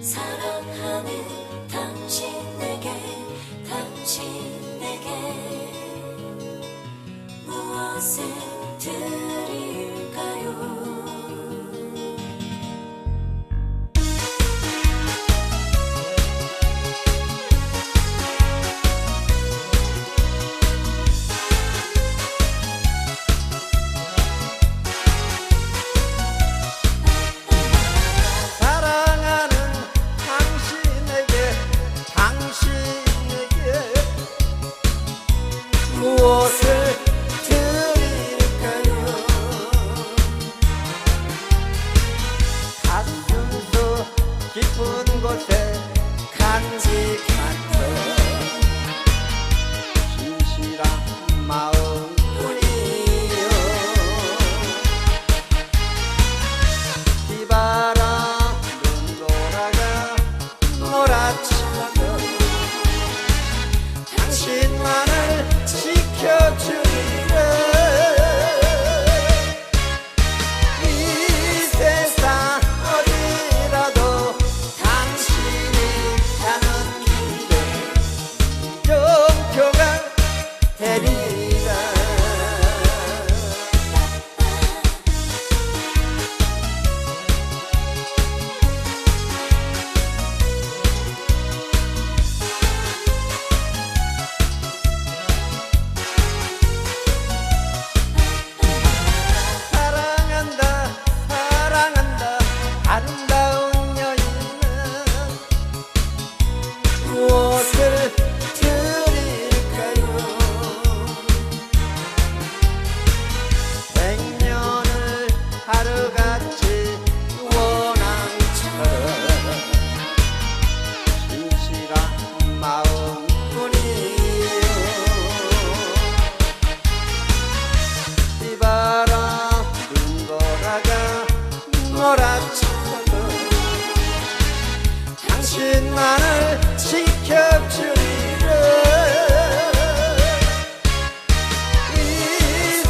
사랑하는 당신에게 당신에게 무엇을 드 당신 나를 지켜주리라. 이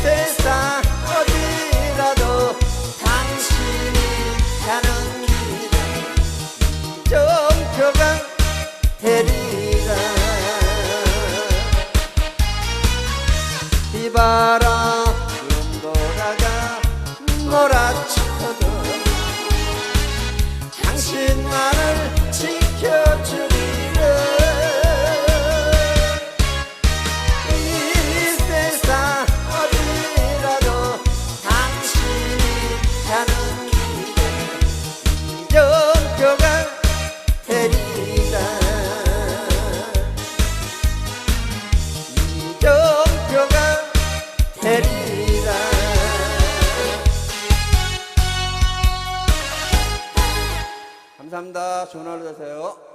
세상 어디라도 당신이 가는 길 정표가 되리라. 비바람 눈보라가 몰아쳐도 당신 나를 감사합니다. 좋은 하루 되세요.